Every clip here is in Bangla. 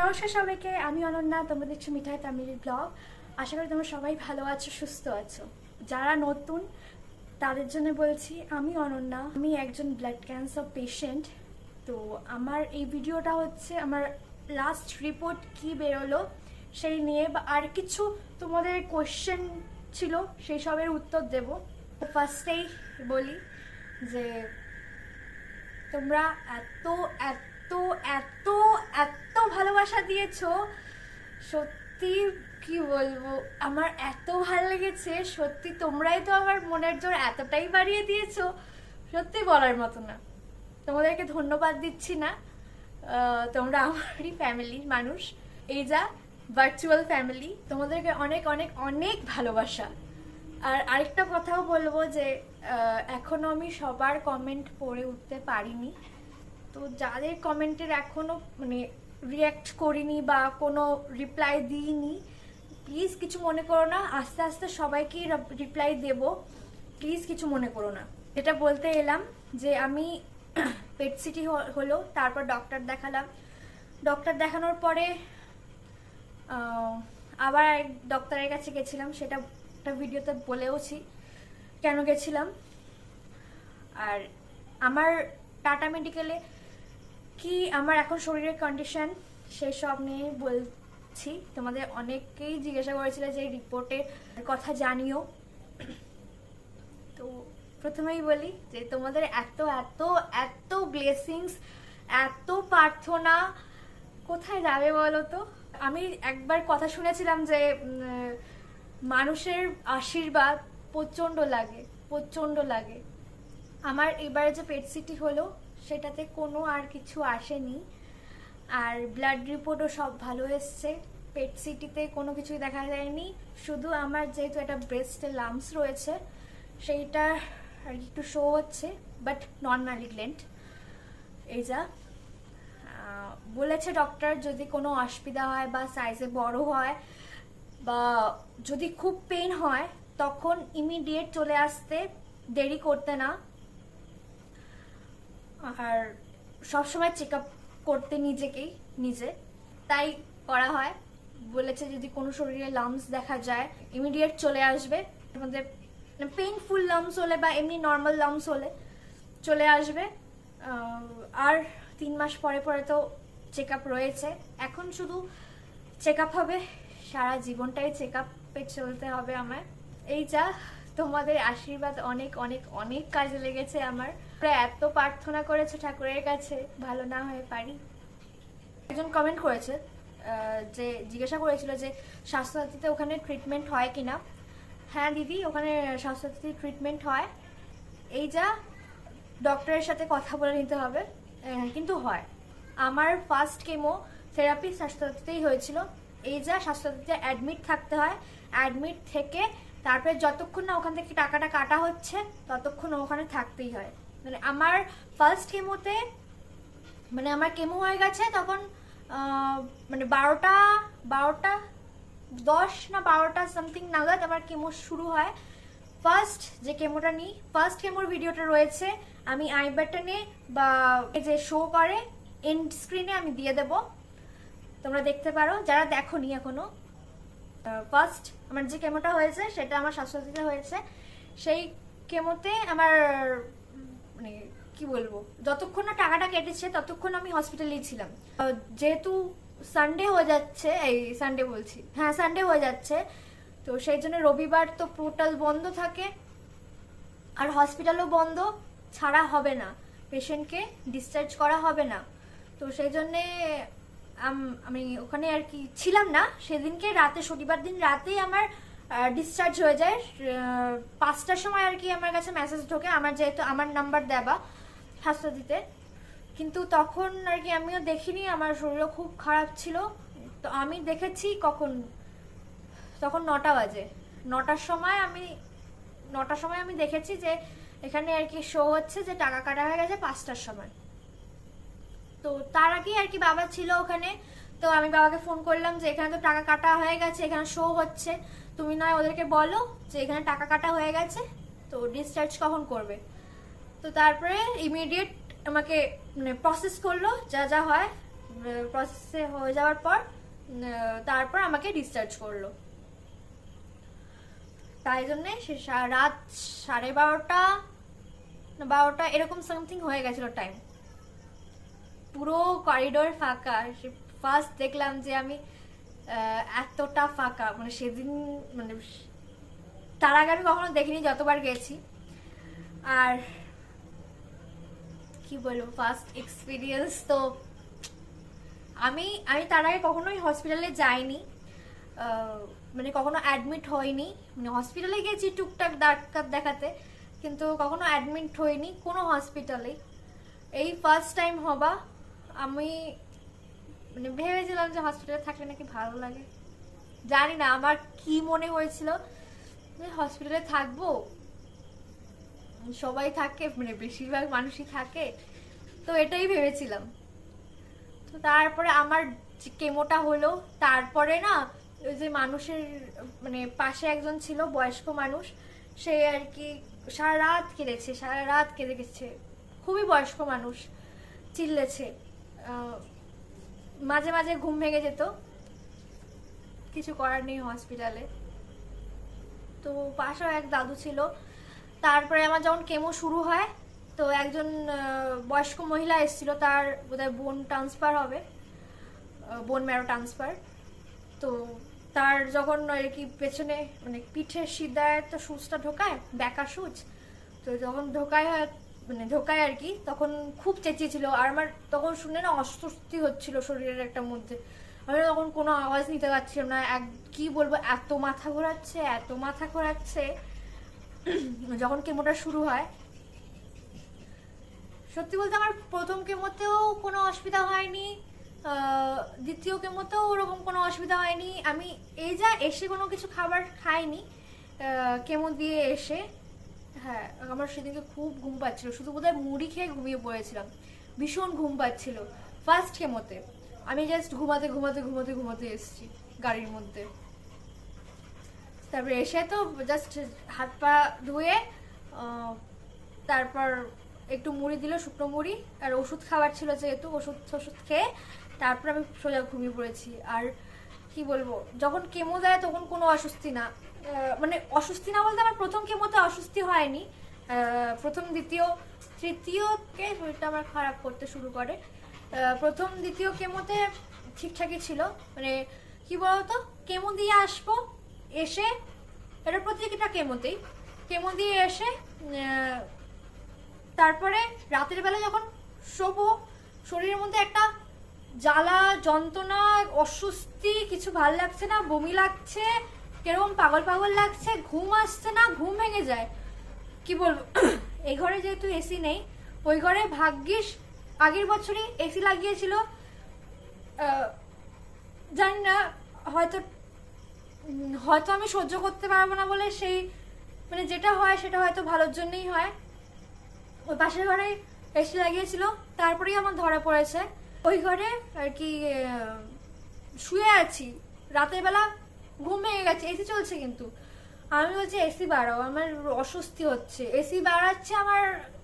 নমস্কার সবাইকে, আমি অনন্যা, তোমরা দেখছ মিঠাই তামিল ব্লগ। আশা করি তোমরা সবাই ভালো আছো, সুস্থ আছো। যারা নতুন, তাদের জন্য বলছি, আমি অনন্যা, আমি একজন ব্লাড ক্যান্সার পেশেন্ট তো আমার এই ভিডিওটা হচ্ছে, আমার লাস্ট রিপোর্ট কি বেরোলো সেই নিয়ে, বা আর কিছু তোমাদের কোয়েশ্চেন ছিল, সেই সবের উত্তর দেব। ফার্স্টেই বলি যে, তোমরা এত এত এত এত ভালোবাসা দিয়েছ। সত্যি কি বলব? আমার এত ভালো লেগেছে। সত্যি তোমরাই তো আমার মনের জোর এতটাই বাড়িয়ে দিয়েছ। সত্যি বলার মতো না। তোমাদেরকে ধন্যবাদ দিচ্ছি না। তোমরা আমারই ফ্যামিলির মানুষ। এই যা ভার্চুয়াল ফ্যামিলি তোমাদেরকে অনেক অনেক অনেক ভালোবাসা। আর আরেকটা কথাও বলব যে আহ, এখনও আমি সবার কমেন্ট পড়ে উঠতে পারিনি। তো যাদের কমেন্টের এখনও মানে রিয়াক্ট করিনি বা কোনো রিপ্লাই দিইনি প্লিজ কিছু মনে করো না, আস্তে আস্তে সবাইকেই রিপ্লাই দেব। প্লিজ কিছু মনে করো না। এটা বলতে এলাম যে আমি পেট সিটি হলো, তারপর ডক্টর দেখালাম। ডক্টর দেখানোর পরে আবার এক ডক্টরের কাছে গেছিলাম, সেটা একটা ভিডিওতে বলেওছি কেন গেছিলাম। আর আমার টাটা মেডিকেলে কি আমার এখন শরীরের কন্ডিশন সেই সব নিয়ে বলছি। তোমাদের অনেকেই জিজ্ঞাসা করেছিল যে রিপোর্টের কথা জানিও। তো প্রথমেই বলি যে তোমাদের এত এত এত ব্লেসিংস এত প্রার্থনা, কোথায় যাবে বলো তো? আমি একবার কথা শুনেছিলাম যে মানুষের আশীর্বাদ প্রচণ্ড লাগে প্রচণ্ড লাগে। আমার এবারে যে পেট সিটি হলো সেটাতে কোনো আর কিছু আসেনি। আর ব্লাড রিপোর্টও সব ভালো এসছে। পেট সিটিতে কোনো কিছুই দেখা যায়নি। শুধু আমার যেহেতু একটা ব্রেস্টে লামস রয়েছে, সেইটা আর কি একটু শো হচ্ছে বাট নন ম্যালিগলেন্ট এই যা। বলেছে ডক্টর যদি কোনো অসুবিধা হয় বা সাইজে বড় হয় বা যদি খুব পেন হয়, তখন ইমিডিয়েট চলে আসতে দেরি করতে না। আর সবসময় চেক আপ করতে নিজেকেই, নিজে। তাই করা হয়। বলেছে যদি কোনো শরীরে লামস দেখা যায় ইমিডিয়েট চলে আসবে। আমাদের পেইনফুল লামস হলে বা এমনি নর্মাল লামস হলে চলে আসবে। আর তিন মাস পরে পরে তো চেক আপ রয়েছে। এখন শুধু চেক আপ হবে, সারা জীবনটাই চেক আপে চলতে হবে আমায়। এই যা, তোমাদের আশীর্বাদ অনেক অনেক অনেক কাজে লেগেছে আমার। এত প্রার্থনা করেছে ঠাকুরের কাছে, ভালো না হয়ে পারি। একজন কমেন্ট করেছে যে জিজ্ঞাসা করেছিল যে স্বাস্থ্যসাথীতে ওখানে ট্রিটমেন্ট হয় কিনা? হ্যাঁ দিদি, ওখানে স্বাস্থ্যসাথী ট্রিটমেন্ট হয়। এই যা ডক্টরের সাথে কথা বলে নিতে হবে। কিন্তু হয়। আমার ফার্স্ট কেমো থেরাপি স্বাস্থ্যসাথীতেই হয়েছিল। এই যা, স্বাস্থ্যসাথীতে অ্যাডমিট থাকতে হয়। অ্যাডমিট থেকে তারপরে যতক্ষণ না ওখান থেকে টাকাটা কাটা হচ্ছে, ততক্ষণ ওখানে থাকতেই হয়। মানে আমার ফার্স্ট কেমোতে মানে আমার কেমো হয়ে গেছে তখন মানে বারোটা বারোটা দশ না বারোটা সামথিং নাগাদ আমার কেমো শুরু হয়। ফার্স্ট যে কেমোটা নিই ফার্স্ট কেমোর ভিডিওটা রয়েছে, আমি আই বাটনে বা যে শো করে এন্ড স্ক্রিনে আমি দিয়ে দেব। তোমরা দেখতে পারো, যারা দেখোনি এখনও ফার্স্ট আমার যে কেমোটা হয়েছে, সেটা আমার স্বাস্থ্যসাথীতে হয়েছে। সেই কেমোতে আমার কি বলব? যতক্ষণ না টাকাটা কেটেছে, ততক্ষণ আমি হসপিটালেই ছিলাম। যেহেতু সানডে হয়ে যাচ্ছে, এই সানডে বলছি। হ্যাঁ সানডে হয়ে যাচ্ছে। তো সেই জন্য রবিবার তো পোর্টাল বন্ধ থাকে। আর হসপিটালও বন্ধ, ছাড়া হবে না। পেশেন্টকে ডিসচার্জ করা হবে না। তো সেই জন্যে, আম- আমি ওখানে আর কি ছিলাম না। সেদিনকে রাতে, শনিবার দিন রাতেই আমার ডিসচার্জ হয়ে যায়। পাঁচটার সময় আর কি আমার কাছে মেসেজ ঢোকে। আমার যেহেতু, আমার নাম্বার দেবা স্বাস্থ্য দিতে। কিন্তু তখন আর কি আমিও দেখিনি, আমার শরীরও খুব খারাপ ছিল। তো আমি দেখেছি কখন? তখন নটা বাজে। নটার সময় আমি, নটার সময় আমি দেখেছি যে এখানে আর কি শো হচ্ছে যে টাকা কাটা হয়ে গেছে পাঁচটার সময়। তো তার আগেই আর কি বাবা ছিল ওখানে। তো আমি বাবাকে ফোন করলাম যে এখানে তো টাকা কাটা হয়ে গেছে, এখানে শো হচ্ছে। তুমি নয় ওদেরকে বলো যে এখানে টাকা কাটা হয়ে গেছে, তো ডিসচার্জ কখন করবে? তো তারপরে ইমিডিয়েট আমাকে মানে প্রসেস করল, যা যা হয় প্রসেসে হয়ে যাওয়ার পর তারপর আমাকে ডিসচার্জ করল। তাই জন্যে সে রাত সাড়ে বারোটা বারোটা, এরকম সামথিং হয়ে গেছিল টাইম পুরো করিডোর ফাঁকা, সে ফার্স্ট দেখলাম যে আমি এতটা ফাঁকা মানে সেদিন মানে তার আগে আমি কখনো দেখিনি, যতবার গেছি। আর কি বলব ফার্স্ট এক্সপিরিয়েন্স তো আমি আমি তার আগে কখনোই হসপিটালে যাইনি। মানে কখনো অ্যাডমিট হইনি মানে হসপিটালে গেছি টুকটাক ডাক্তার দেখাতে, কিন্তু কখনো অ্যাডমিট হইনি কোনো হসপিটালে এই ফার্স্ট টাইম হবা, আমি মানে ভেবেছিলাম যে হসপিটালে থাকলে নাকি ভালো লাগে। জানি না আমার কি মনে হয়েছিল, যে হসপিটালে থাকব সবাই থাকে মানে বেশিরভাগ মানুষই থাকে। তো এটাই ভেবেছিলাম। তো তারপরে আমার কেমোটা হলো, তারপরে না, ওই যে মানুষের মানে পাশে একজন ছিল, বয়স্ক মানুষ, সে আর কি সারা রাত কেঁদেছে, সারা রাত কেঁদে গেছে। খুবই বয়স্ক মানুষ, চিল্লেছে। মাঝে মাঝে ঘুম ভেঙে যেত। কিছু করার নেই হসপিটালে। তো পাশেও এক দাদু ছিল তারপরে আমার যখন কেমো শুরু হয়, তো একজন বয়স্ক মহিলা এসেছিল, তার বোধহয় বোন ট্রান্সফার হবে বোন ম্যারো ট্রান্সফার তো তার যখন আর কি পেছনে মানে পিঠের সিদ্ধায় তো সুচটা ঢোকায় ব্যাকা সুচ, তো যখন ঢোকায় মানে ঢোকায় আর কি, তখন খুব চেঁচিয়েছিল। আর আমার তখন শুনে না অস্বস্তি হচ্ছিল শরীরের একটা মধ্যে। আমি তখন কোনো আওয়াজ নিতে পারছিলাম না। এক, কী বলব, এত মাথা ঘোরাচ্ছে, এত মাথা ঘোরাচ্ছে। যখন কেমোটা শুরু হয়, সত্যি বলতে আমার প্রথম কেমোতেও কোনো অসুবিধা হয়নি দ্বিতীয় কেমোতেও ওরকম কোনো অসুবিধা হয়নি। আমি এই যা এসে কোনো কিছু খাবার খাইনি কেমো দিয়ে এসে হ্যাঁ আমার সেদিনকে খুব ঘুম পাচ্ছিল। শুধু বোধহয় মুড়ি খেয়ে ঘুমিয়ে পড়েছিলাম। ভীষণ ঘুম পাচ্ছিল। ফার্স্ট কেমোতে, আমি জাস্ট ঘুমাতে ঘুমাতে ঘুমাতে ঘুমাতে এসেছি গাড়ির মধ্যে। তারপরে এসে তো জাস্ট হাত পা ধুয়ে তারপর একটু মুড়ি দিল, শুকনো মুড়ি, আর ওষুধ খাবার ছিল যেহেতু, ওষুধ ওষুধ খেয়ে তারপর আমি সোজা ঘুমিয়ে পড়েছি। আর কি বলব, যখন কেমো দেয় তখন কোনো অস্বস্তি না। মানে অস্বস্তি না বলতে আমার প্রথম কেমোতে অস্বস্তি হয়নি। প্রথম দ্বিতীয়, তৃতীয়কে শরীরটা আমার খারাপ করতে শুরু করে। প্রথম দ্বিতীয় কেমোতে ঠিকঠাকই ছিল। মানে কি বলতো কেমো দিয়ে আসব এসে এটা প্রত্যেকটা কেমোতেই কেমো দিয়ে এসে তারপরে রাতের বেলা যখন শোবো, শরীরের মধ্যে একটা জ্বালা, যন্ত্রণা, অস্বস্তি, কিছু ভালো লাগছে না, বমি লাগছে কীরকম পাগল পাগল লাগছে, ঘুম আসছে না, ঘুম ভেঙে যায়। কি বলব? এই ঘরে যেহেতু এসি নেই, ওই ঘরে ভাগ্যিস আগের বছরই এসি লাগিয়েছিল। জানি না, হয়তো হয়তো আমি সহ্য করতে পারব না বলে সেই মানে যেটা হয় সেটা হয়তো ভালোর জন্যই হয়। ওই পাশের ঘরে এসি লাগিয়েছিল, তারপরেই আমার ধরা পড়েছে। ওই ঘরে আর কি শুয়ে আছি। রাতের বেলা ঘুম ভেঙে গেছে এসি চলছে কিন্তু। আমি বলছি এসি বাড়াও, আমার অস্বস্তি হচ্ছে। এসি বাড়াচ্ছে, আমার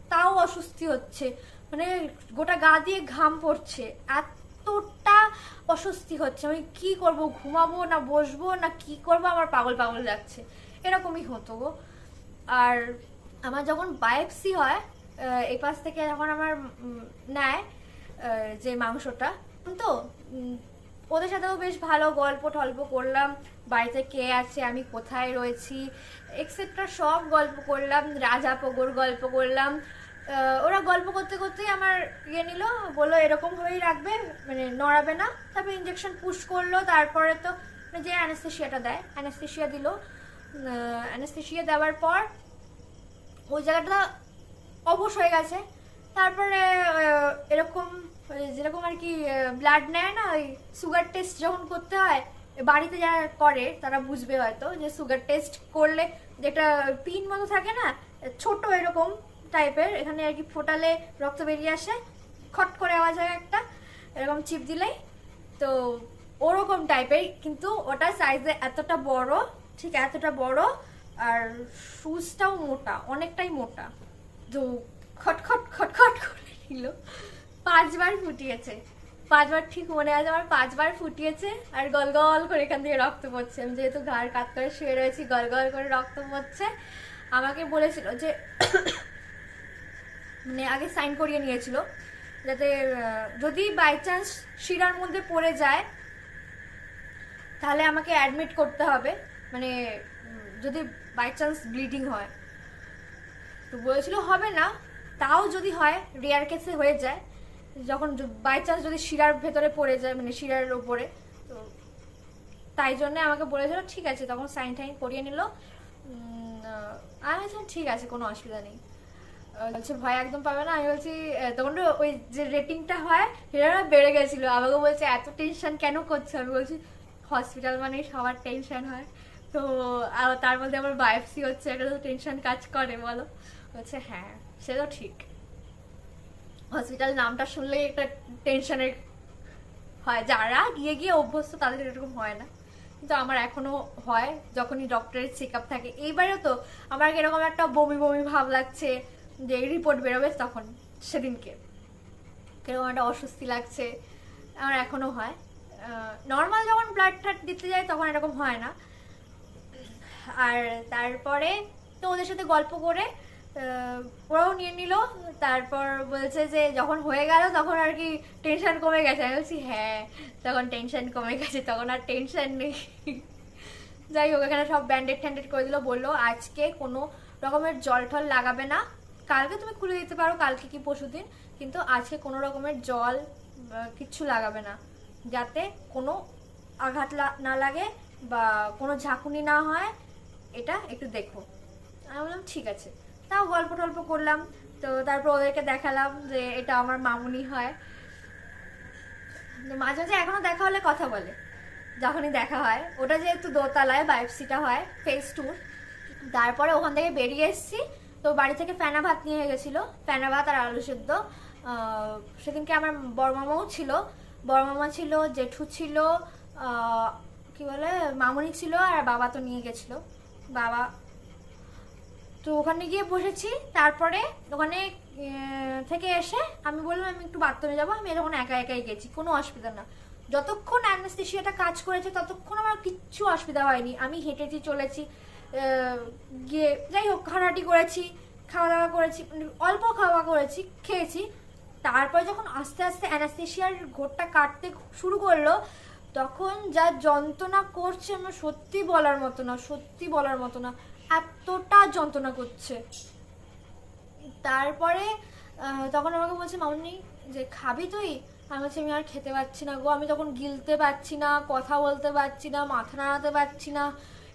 তাও অস্বস্তি হচ্ছে। মানে গোটা গা দিয়ে ঘাম পড়ছে। এতটা অস্বস্তি হচ্ছে। আমি কি করব? ঘুমাবো না বসবো না কি করব? আমার পাগল পাগল লাগছে। এরকমই হতো গো। আর আমার যখন বায়োপসি হয় এই পাশ থেকে যখন আমার নেয় যে মাংসটা, তো ওদের সাথেও বেশ ভালো গল্প টল্প করলাম। বাড়িতে কে আছে, আমি কোথায় রয়েছি এক্সেট্রা সব গল্প করলাম। রাজা পগর গল্প করলাম। ওরা গল্প করতে করতেই আমার ইয়ে নিল, বলল এরকম ভাবেই রাখবে মানে নড়াবে না। তারপর ইঞ্জেকশন পুশ করল, তারপরে তো মানে যে অ্যানেস্থেশিয়াটা দেয় অ্যানেস্থেশিয়া দিল। অ্যানেস্থেশিয়া দেওয়ার পর ওই জায়গাটা অবশ হয়ে গেছে। তারপরে এরকম যেরকম আর কি ব্লাড নেয় না, ওই সুগার টেস্ট যখন করতে হয় বাড়িতে যারা করে, তারা বুঝবে হয়তো যে সুগার টেস্ট করলে যেটা পিন মতো থাকে না, ছোট এরকম টাইপের, এখানে আর কি ফোটালে রক্ত বেরিয়ে আসে, খট করে আওয়াজ হয় একটা, এরকম চিপ দিলেই। তো ওরকম টাইপের, কিন্তু ওটা সাইজে এতটা বড়, ঠিক এতটা বড়, আর শুজটাও মোটা, অনেকটাই মোটা। তো খটখট খটখট করে নিল। পাঁচবার ফুটিয়েছে। পাঁচবার ঠিক মনে আছে আমার, পাঁচবার ফুটিয়েছে, আর গল গল করে এখান থেকে রক্ত পড়ছে। আমি যেহেতু ঘাড় কাত করে শুয়ে রয়েছি, গল গল করে রক্ত পড়ছে, আমাকে বলেছিল যে মানে আগে সাইন করিয়ে নিয়েছিল, যাতে যদি বাই চান্স শিরার মধ্যে পড়ে যায়, তাহলে আমাকে অ্যাডমিট করতে হবে। মানে যদি বাই চান্স ব্লিডিং হয়। তো বলেছিল, হবে না। তাও যদি হয় রেয়ার কেসে হয়ে যায়, যখন বাই চান্স যদি শিরার ভেতরে পড়ে যায় মানে শিরার ওপরে, তো তাই জন্য আমাকে বলেছিল, ঠিক আছে। তখন সাইন টাইন করিয়ে নিল। আমি ঠিক আছে, কোনো অসুবিধা নেই। বলছে ভয় একদম পাবে না? আমি বলছি তখন ওই যে রেটিংটা হয় সেটা বেড়ে গেছিল। আমাকে বলছে, এত টেনশন কেন করছ? আমি বলছি হসপিটাল মানে সবার টেনশন হয়। তো আর তার মধ্যে আমার বায়োপসি হচ্ছে, এটা তো টেনশন কাজ করে, বলো। বলছে হ্যাঁ সে তো ঠিক। হসপিটাল নামটা শুনলেই একটা টেনশনের হয়। যারা গিয়ে গিয়ে অভ্যস্ত, তাদের এরকম হয় না। কিন্তু আমার এখনও হয়, যখনই ডক্টরের চেক আপ থাকে। এইবারেও তো, আমার এরকম একটা বমি বমি ভাব লাগছে। যে রিপোর্ট বেরোবে তখন, সেদিনকে। কীরকম একটা অস্বস্তি লাগছে, আমার এখনও হয়। নর্মাল যখন ব্লাড টাড দিতে যায় তখন এরকম হয় না। আর তারপরে তো ওদের সাথে গল্প করে ওরাও নিয়ে নিল। তারপর বলছে যে যখন হয়ে গেল তখন আর কি টেনশন কমে গেছে। আমি বলছি হ্যাঁ তখন টেনশন কমে গেছে, তখন আর টেনশন নেই। যাই হোক, এখানে সব ব্যান্ডেড ট্যান্ডেড করে দিল, বলল, আজকে কোনো রকমের জল টল লাগাবে না। কালকে তুমি খুলে দিতে পারো, কালকে কি পরশুদিন কিন্তু আজকে কোনো রকমের জল কিচ্ছু লাগাবে না। যাতে কোনো আঘাত না লাগে বা কোনো ঝাঁকুনি না হয়, এটা একটু দেখো। আমি বললাম, ঠিক আছে। তাও গল্প টল্প করলাম, তো তারপর ওদেরকে দেখালাম যে এটা আমার মামুনি হয়। মাঝে মাঝে এখনও দেখা হলে কথা বলে, যখনই দেখা হয়। ওটা যেহেতু দোতলায় বায়োপসিটা হয় ফেস টুর তারপরে ওখান থেকে বেরিয়ে এসেছি তো বাড়ি থেকে ফেনা ভাত নিয়ে গেছিল, ফেনা ভাত আর আলু সেদ্ধ। সেদিনকে আমার বড়মামাও ছিল। বড়মামা ছিল, জেঠু ছিল কি বলে, মামুনি ছিল আর বাবা তো নিয়ে গেছিল। বাবা, তো ওখানে গিয়ে বসেছি, তারপরে ওখানে থেকে এসে আমি বললাম, আমি একটু বাথরুমে যাব, আমি এরকম একা একাই গেছি, কোনো অসুবিধা না। যতক্ষণ অ্যানাস্থেশিয়াটা কাজ করেছে, ততক্ষণ আমার কিচ্ছু অসুবিধা হয়নি। আমি হেঁটেছি, চলেছি। গিয়ে যাই হোক, হাঁটাহাঁটি করেছি খাওয়া দাওয়া করেছি মানে অল্প খাওয়া করেছি, খেয়েছি। তারপর যখন আস্তে আস্তে অ্যানাস্থেশিয়ার ঘোরটা কাটতে শুরু করল, তখন যা যন্ত্রণা করছে আমার সত্যি বলার মতো না, সত্যি বলার মতো না, এতটা যন্ত্রণা করছে। তারপরে তখন আমাকে বলছে, মামনি, যে খাবি তুই? আমি বলছি, আমি আর খেতে পারছি না গো, আমি তখন গিলতে পারছি না, কথা বলতে পারছি না, মাথা নাড়াতে পারছি না।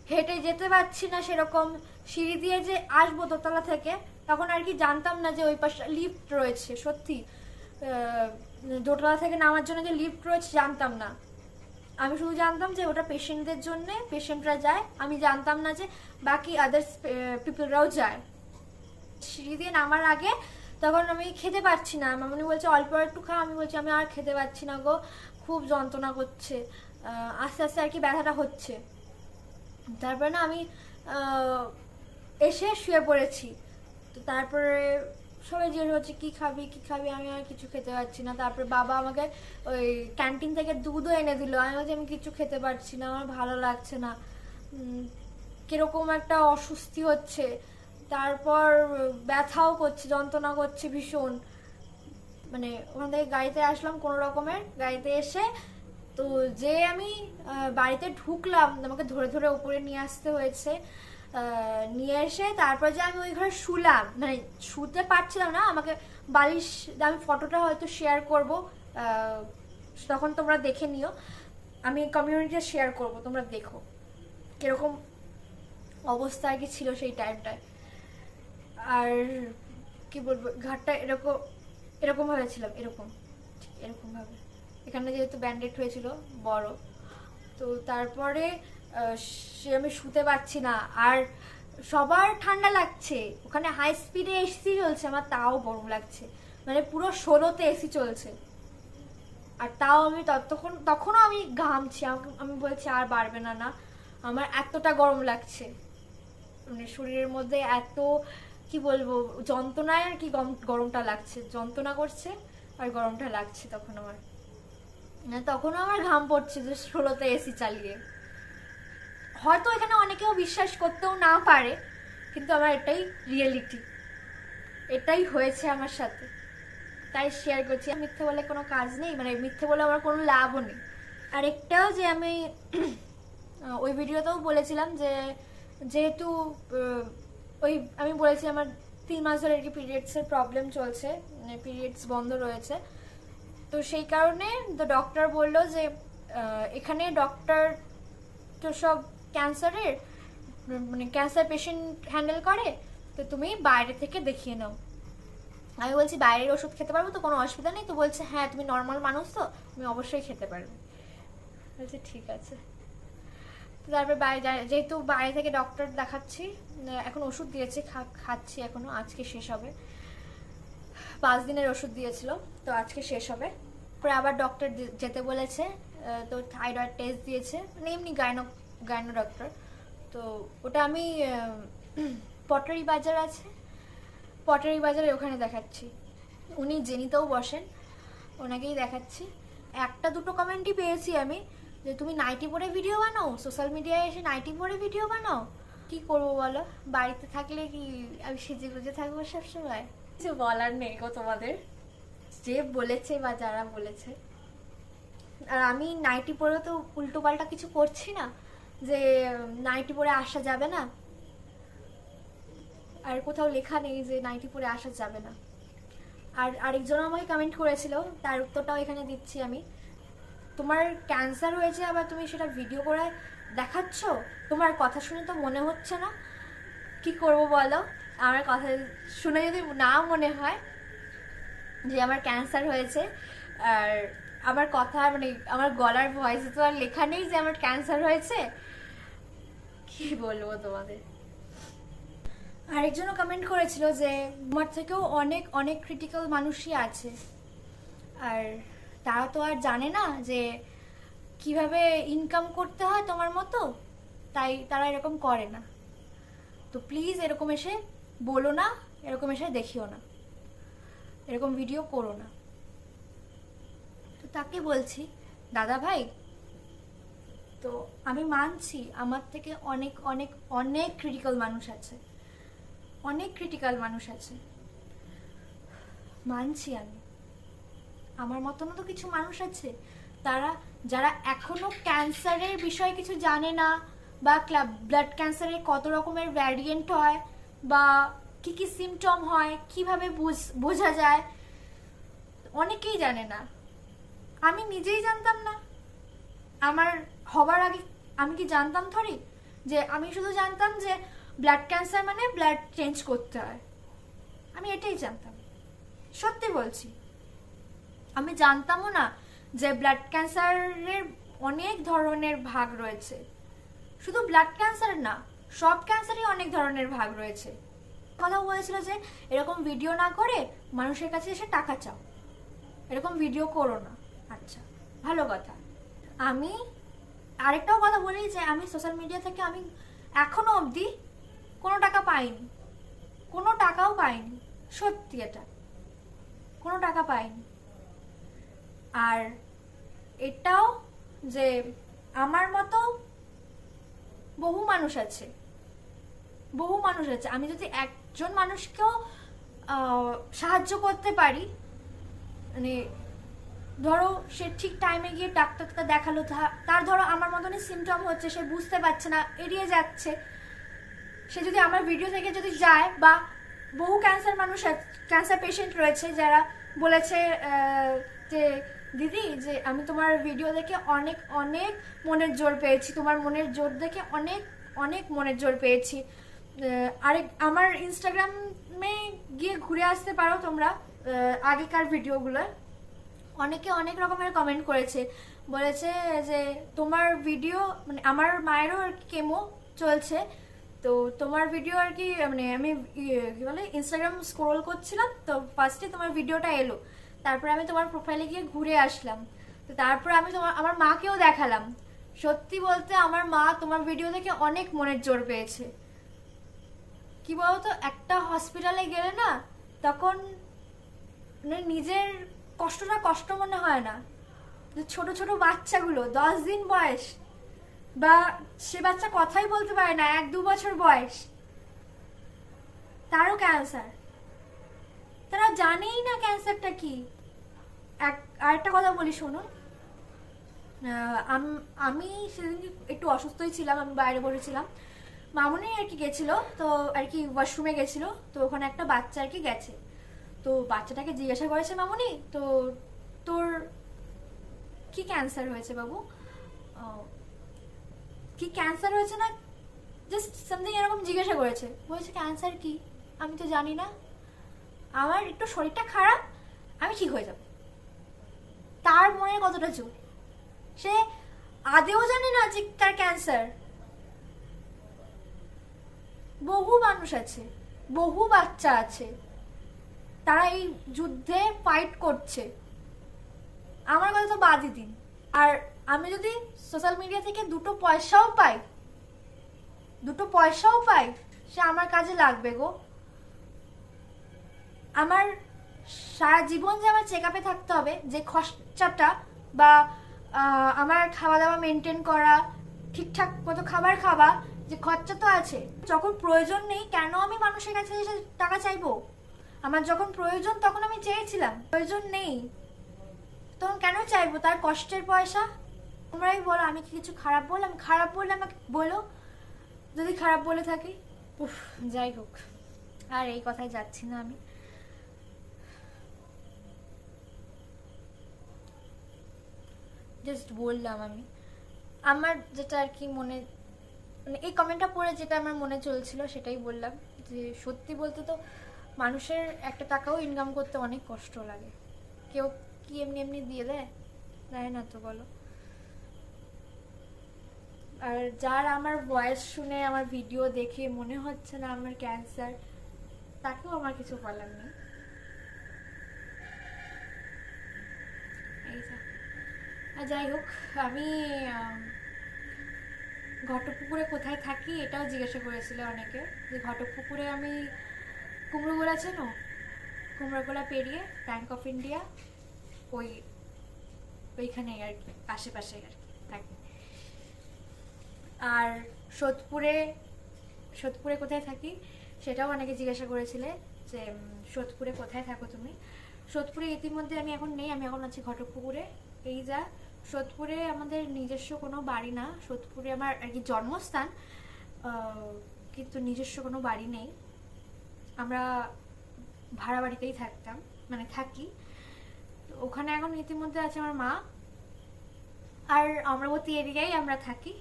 হেঁটে যেতে পারছি না সেরকম। সিঁড়ি দিয়ে যে আসব দোতলা থেকে, তখন আর কি জানতাম না যে ওই পাশে লিফট রয়েছে, সত্যি। দোতলা থেকে নামার জন্য যে লিফট রয়েছে, জানতাম না। আমি শুধু জানতাম যে ওটা পেশেন্টদের জন্য পেশেন্টরা যায়। আমি জানতাম না যে বাকি আদার্স পিপলরাও যায়। সিঁড়ি দিয়ে নামার আগে তখন আমি খেতে পারছি না। মামনি বলছে, অল্প একটু খা। আমি বলছি, আমি আর খেতে পারছি না গো। খুব যন্ত্রণা করছে। আস্তে আস্তে আর কি ব্যথাটা হচ্ছে। তারপরে না আমি এসে শুয়ে পড়েছি। তো তারপরে সবাই জিজ্ঞেস করছে, কি খাবি? কি খাবি? আমি আর কিছু খেতে পারছি না। তারপরে বাবা আমাকে ওই ক্যান্টিন থেকে দুধও এনে দিল। আমি বলছি, আমি কিছু খেতে পারছি না, আমার ভালো লাগছে না। কীরকম একটা অস্বস্তি হচ্ছে। তারপর ব্যথাও করছে, যন্ত্রণা করছে ভীষণ। মানে ওখান থেকে গাড়িতে আসলাম, কোনো রকমের গাড়িতে এসে তো যে আমি বাড়িতে ঢুকলাম, আমাকে ধরে ধরে উপরে নিয়ে আসতে হয়েছে নিয়ে এসে তারপর যে আমি ওই ঘরে শুলাম মানে শুতে পারছিলাম না, আমাকে বালিশ আমি ফটোটা হয়তো শেয়ার করব তখন তোমরা দেখে নিও, আমি কমিউনিটিতে শেয়ার করব, তোমরা দেখো, কীরকম অবস্থা আর কি ছিল সেই টাইমটায় আর কি বলব, ঘাটটা এরকম এরকম ভাবে ছিলাম, এরকম, ঠিক এরকম ভাবে। এখানে যেহেতু ব্যান্ডেড হয়েছিল, বড়। তো তারপরে সে আমি শুতে পারছি না। আর সবার ঠান্ডা লাগছে। ওখানে হাই স্পিডে এসি চলছে, আমার তাও গরম লাগছে। মানে পুরো ষোলোতে এসি চলছে। আর তাও আমি ততক্ষণ, তখনও আমি ঘামছি। আমাকে, আমি বলছি, আর বাড়বে না না। আমার এতটা গরম লাগছে। মানে শরীরের মধ্যে এত, কি বলব, যন্ত্রণায় আর কি গরমটা লাগছে। যন্ত্রণা করছে আর গরমটা লাগছে তখন আমার। তখনও আমার ঘাম পড়ছে যে ষোলোতে এসি চালিয়ে। হয়তো এখানে অনেকেও বিশ্বাস করতেও না পারে, কিন্তু আমার এটাই রিয়েলিটি এটাই হয়েছে আমার সাথে। তাই শেয়ার করছি। মিথ্যে বলে কোনো কাজ নেই মানে মিথ্যে বলে আমার কোনো লাভও নেই। আর একটাও যে আমি ওই ভিডিওতেও বলেছিলাম যে, যেহেতু ওই আমি বলেছি আমার তিন মাস ধরে আর কি পিরিয়ডসের প্রবলেম চলছে পিরিয়ডস বন্ধ রয়েছে। তো সেই কারণে দ্য ডক্টর বলল যে এখানে ডক্টর তো সব ক্যান্সারের মানে ক্যান্সার পেশেন্ট হ্যান্ডেল করে, তো তুমি বাইরে থেকে দেখিয়ে নাও। আমি বলছি, বাইরের ওষুধ খেতে পারব তো কোনো অসুবিধা নেই? তো বলছে হ্যাঁ তুমি নর্মাল মানুষ তো, তুমি অবশ্যই খেতে পারবে। বলছি, ঠিক আছে। তো তারপরে বাইরে যেহেতু বাইরে থেকে ডক্টর দেখাচ্ছি, এখন ওষুধ দিয়েছে খাচ্ছি এখনও, আজকে শেষ হবে। পাঁচ দিনের ওষুধ দিয়েছিল তো আজকে শেষ হবে। পরে আবার ডক্টর যেতে বলেছে তো থাইরয়েড টেস্ট দিয়েছে মানে এমনি গাইনো গাইনো ডক্টর তো ওটা আমি পটারি বাজার আছে, পটারি বাজারে ওখানে দেখাচ্ছি। উনি জেনিতেও বসেন, ওনাকেই দেখাচ্ছি। একটা দুটো কমেন্টই পেয়েছি আমি, যে তুমি নাইটি পরে ভিডিও বানাও সোশ্যাল মিডিয়ায় এসে নাইটি পরে ভিডিও বানাও। কি করব বলো? বাড়িতে থাকলে কি আমি সেজে গুজে থাকব সবসময়? কিছু বলার নেই গো তোমাদের। যে বলেছে বা যারা বলেছে। আর আমি নাইটি পরেও তো উল্টো পাল্টা কিছু করছি না, যে নাইটি পরে আসা যাবে না। আর কোথাও লেখা নেই যে নাইটি পরে আসা যাবে না। আর আরেকজন আমাকে কমেন্ট করেছিল, তার উত্তরটাও এখানে দিচ্ছি আমি। তোমার ক্যান্সার হয়েছে আবার তুমি সেটা ভিডিও করে দেখাচ্ছ? তোমার কথা শুনে তো মনে হচ্ছে না। কি করব বলো? আমার কথা শুনে যদি না মনে হয় যে আমার ক্যান্সার হয়েছে, আর আমার কথা মানে আমার গলার ভয়েসে তো আর লেখা নেই যে আমার ক্যান্সার হয়েছে। কি বলব তোমাদের? আরেকজনও কমেন্ট করেছিল যে আমার থেকেও অনেক অনেক ক্রিটিক্যাল মানুষই আছে। আর তারা তো আর জানে না যে, কীভাবে ইনকাম করতে হয় তোমার মতো, তাই তারা এরকম করে না। তো প্লিজ এরকম এসে বলো না, এরকম এসে দেখিও না। এরকম ভিডিও করো না। তো তাকে বলছি, দাদা ভাই, তো আমি মানছি আমার থেকে অনেক অনেক অনেক ক্রিটিক্যাল মানুষ আছে। অনেক ক্রিটিক্যাল মানুষ আছে। মানছি আমি। আমার মতনও তো কিছু মানুষ আছে। তারা, যারা এখনও ক্যান্সারের বিষয়ে কিছু জানে না, বা ব্লাড ক্যান্সারের কত রকমের ভ্যারিয়েন্ট হয়, বা কি কি সিমটম হয়, কীভাবে বুঝ- যায়, অনেকেই জানে না। আমি নিজেই জানতাম না। আমার হবার আগে আমি কি জানতাম থরি? যে আমি শুধু জানতাম যে ব্লাড ক্যান্সার মানে ব্লাড চেঞ্জ করতে হয়। আমি এটাই জানতাম। সত্যি বলছি। আমি জানতামও না যে ব্লাড ক্যান্সারের অনেক ধরনের ভাগ রয়েছে। শুধু ব্লাড ক্যান্সার না, সব ক্যান্সারই অনেক ধরনের ভাগ রয়েছে। কথা বলেছিল যে, এরকম ভিডিও না করে মানুষের কাছে এসে টাকা চাও। এরকম ভিডিও করো না। আচ্ছা ভালো কথা। আমি আরেকটাও কথা বলি যে, আমি সোশ্যাল মিডিয়া থেকে আমি এখনও অবধি কোনো টাকা পাইনি। কোনো টাকাও পাইনি। সত্যি এটা। কোনো টাকা পাইনি। আর এটাও যে, আমার মতো বহু মানুষ আছে। বহু মানুষ আছে। আমি যদি একজন মানুষকেও সাহায্য করতে পারি। মানে ধরো সে ঠিক টাইমে গিয়ে ডাক্তারটা দেখাল তার ধরো আমার মতনই সিমটম হচ্ছে, সে বুঝতে পারছে না, এড়িয়ে যাচ্ছে। সে যদি আমার ভিডিও থেকে যদি যায়, বা বহু ক্যান্সার মানুষ ক্যান্সার পেশেন্ট রয়েছে যারা বলেছে যে, দিদি, যে, আমি তোমার ভিডিও দেখে অনেক অনেক মনের জোর পেয়েছি, তোমার মনের জোর দেখে অনেক অনেক মনের জোর পেয়েছি। আরেক আমার ইনস্টাগ্রামে গিয়ে ঘুরে আসতে পারো তোমরা আগেকার ভিডিওগুলো। অনেকে অনেক রকমের কমেন্ট করেছে। বলেছে যে তোমার ভিডিও মানে আমার মায়েরও আর কি কেমো চলছে। তো তোমার ভিডিও আর কি মানে আমি ইয়ে, কি বলে ইনস্টাগ্রাম স্ক্রোল করছিলাম তো ফার্স্টে তোমার ভিডিওটা এলো। তারপরে আমি তোমার প্রোফাইলে গিয়ে ঘুরে আসলাম। তো তারপরে আমি তোমার আমার মাকেও দেখালাম। সত্যি বলতে আমার মা তোমার ভিডিও দেখে অনেক মনের জোর পেয়েছে। কি বলতো, একটা হসপিটালে গেলে না, তখন মানে নিজের কষ্টটা কষ্ট মনে হয় না। ছোট ছোট বাচ্চাগুলো, দশ দিন বয়স, বা সে বাচ্চা কথাই বলতে পারে না, এক দু বছর বয়স। তারও ক্যান্সার তারা জানেই না ক্যান্সারটা কি। এক, আরেকটা কথা বলি শুনুন আমি সেদিন একটু অসুস্থই ছিলাম, আমি বাইরে বসেছিলাম মামুনি আর কি গেছিল, তো আর কি ওয়াশরুমে গেছিল, তো ওখানে একটা বাচ্চা আর কি গেছে। তো বাচ্চাটাকে জিজ্ঞাসা করেছে, মামুনি, তো তোর কি ক্যান্সার হয়েছে বাবু? কি ক্যান্সার হয়েছে না? জাস্ট সামথিং এরকম জিজ্ঞাসা করেছে। বলেছে ক্যান্সার কি? আমি তো জানি না। আমার একটু শরীরটা খারাপ, আমি ঠিক হয়ে যাব। তার মনে কতটা জোর? সে আদেও জানে না যে তার ক্যান্সার বহু মানুষ আছে, বহু বাচ্চা আছে। তারা এই যুদ্ধে ফাইট করছে। আমার কথা তো বাদই দিন। আর আমি যদি সোশ্যাল মিডিয়া থেকে দুটো পয়সাও পাই, দুটো পয়সাও পাই, সে আমার কাজে লাগবে গো। আমার সারা জীবন যে আমার চেক আপে থাকতে হবে, যে খরচাটা বা আমার খাওয়া দাওয়া মেনটেন করা, ঠিকঠাক মতো খাবার খাওয়া যে খরচা তো আছে। যখন প্রয়োজন নেই, কেন আমি মানুষের কাছে এসে টাকা চাইব? আমার যখন প্রয়োজন, তখন আমি চেয়েছিলাম। প্রয়োজন নেই, তখন কেন চাইব? তার কষ্টের পয়সা? তোমরাই বলো, আমি কি কিছু খারাপ বললাম? খারাপ বললে আমাকে বলো। যদি খারাপ বলে থাকি, উফ, যাই হোক। আর এই কথায় যাচ্ছি না আমি। জাস্ট বললাম আমি। আমার যেটা আর কি মনে মানে এই কমেন্টটা পড়ে যেটা আমার মনে চলছিল সেটাই বললাম যে সত্যি বলতে তো মানুষের একটা টাকাও ইনকাম করতে অনেক কষ্ট লাগে। কেউ কি এমনি এমনি দিয়ে দেয়? দেয় না তো, বলো। আর যার আমার ভয়েস শুনে, আমার ভিডিও দেখে মনে হচ্ছে না আমার ক্যান্সার তাকেও আমার কিছু বলার নেই। আর যাই হোক, আমি আম, ঘটকপুকুরে কোথায় থাকি এটাও জিজ্ঞাসা করেছিল অনেকে যে ঘটকপুকুরে আমি কুমড়োগোলা চেনো? কুমড়োগোলা পেরিয়ে ব্যাংক অফ ইন্ডিয়া ওই ওইখানে আর কি আশেপাশে আর কি থাকি। আর সোদপুরে সোদপুরে কোথায় থাকি সেটাও অনেকে জিজ্ঞাসা করেছিলে যে সোদপুরে কোথায় থাকো তুমি? সোদপুরে ইতিমধ্যে আমি এখন নেই আমি এখন আছি ঘটকপুকুরে এই যা সোদপুরে আমাদের নিজস্ব কোনো বাড়ি না। সোদপুরে আমার আর কি জন্মস্থান কিন্তু নিজস্ব কোনো বাড়ি নেই। আমরা ভাড়া বাড়িতেই থাকতাম মানে থাকি। ওখানে এখন ইতিমধ্যে আছে আমার মা। আর অমরাবতী এরিয়ায় আমরা থাকি,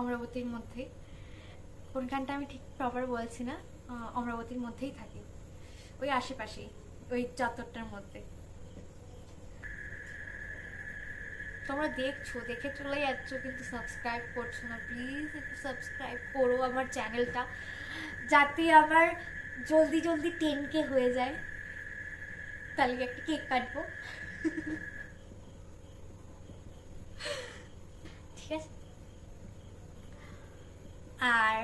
অমরাবতীর মধ্যে। কোনখানটা আমি ঠিক প্রপার বলছি না অমরাবতীর মধ্যেই থাকি। ওই আশেপাশেই, ওই চত্বরটার মধ্যে। তোমরা দেখছ, দেখে চলে যাচ্ছ, কিন্তু সাবস্ক্রাইব করছ না। প্লিজ একটু সাবস্ক্রাইব করো আমার চ্যানেলটা যাতে আমার জলদি জলদি টেন কে হয়ে যায়। তাহলে একটা কেক কাটবো। ঠিক আছে? আর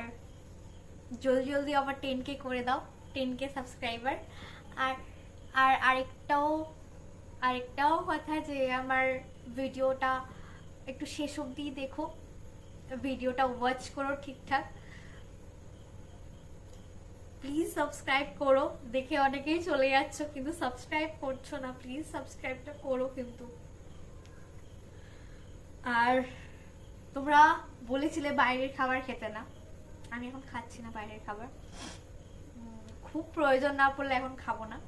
জলদি জলদি আবার টেন কে করে দাও টেন কে সাবস্ক্রাইবার আর আর আরেকটাও আরেকটাও কথা যে আমার ভিডিওটা একটু শেষ অবধি দেখো। ভিডিওটা ওয়াচ করো ঠিকঠাক। প্লিজ সাবস্ক্রাইব করো। দেখে অনেকেই চলে যাচ্ছ, কিন্তু সাবস্ক্রাইব করছ না। প্লিজ সাবস্ক্রাইবটা করো কিন্তু। আর তোমরা বলেছিলে বাইরের খাবার খেতে না। আমি এখন খাচ্ছি না বাইরের খাবার। খুব প্রয়োজন না পড়লে এখন খাব না।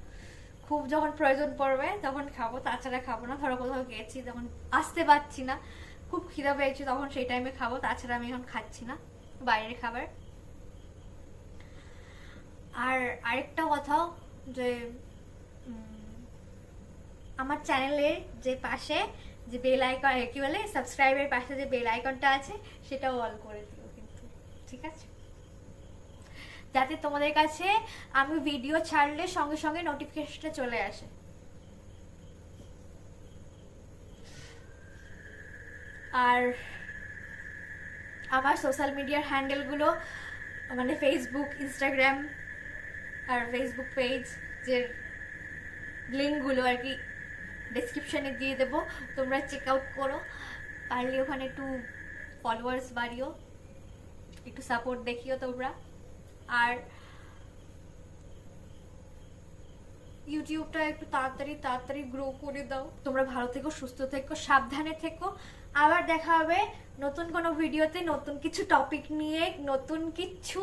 খুব যখন প্রয়োজন পড়বে, তখন খাব। তাছাড়া খাব না। ধরো কোথাও গেছি, তখন আসতে পারছি না। খুব খিদা পেয়েছি, তখন সেই টাইমে খাব। তাছাড়া আমি এখন খাচ্ছি না। বাইরের খাবার। আর আরেকটা কথা যে আমার চ্যানেলের যে পাশে যে বেল আইকন কি বলে? সাবস্ক্রাইবের পাশে যে বেল আইকনটা আছে, সেটাও অল করে দিও কিন্তু। ঠিক আছে? যাতে তোমাদের কাছে আমি ভিডিও ছাড়লে সঙ্গে সঙ্গে নোটিফিকেশনটা চলে আসে। আর আমার সোশ্যাল মিডিয়ার হ্যান্ডেলগুলো মানে ফেসবুক ইনস্টাগ্রাম আর ফেসবুক পেজ যে লিঙ্কগুলো আর কি ডেসক্রিপশনে দিয়ে দেবো, তোমরা চেক আউট করো। পারলে ওখানে একটু ফলোয়ার্স বাড়িও, একটু সাপোর্ট দেখিও তোমরা। আর ইউটিউবটা একটু তাড়াতাড়ি তাড়াতাড়ি গ্রো করে দাও। তোমরা ভালো থেকো, সুস্থ থেকো, সাবধানে থেকো। আবার দেখা হবে নতুন কোনো ভিডিওতে, নতুন কিছু টপিক নিয়ে, নতুন কিছু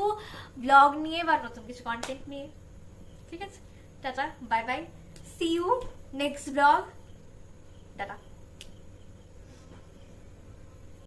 ব্লগ নিয়ে বা নতুন কিছু কন্টেন্ট নিয়ে। ঠিক আছে? Tata bye bye see you next blog tata.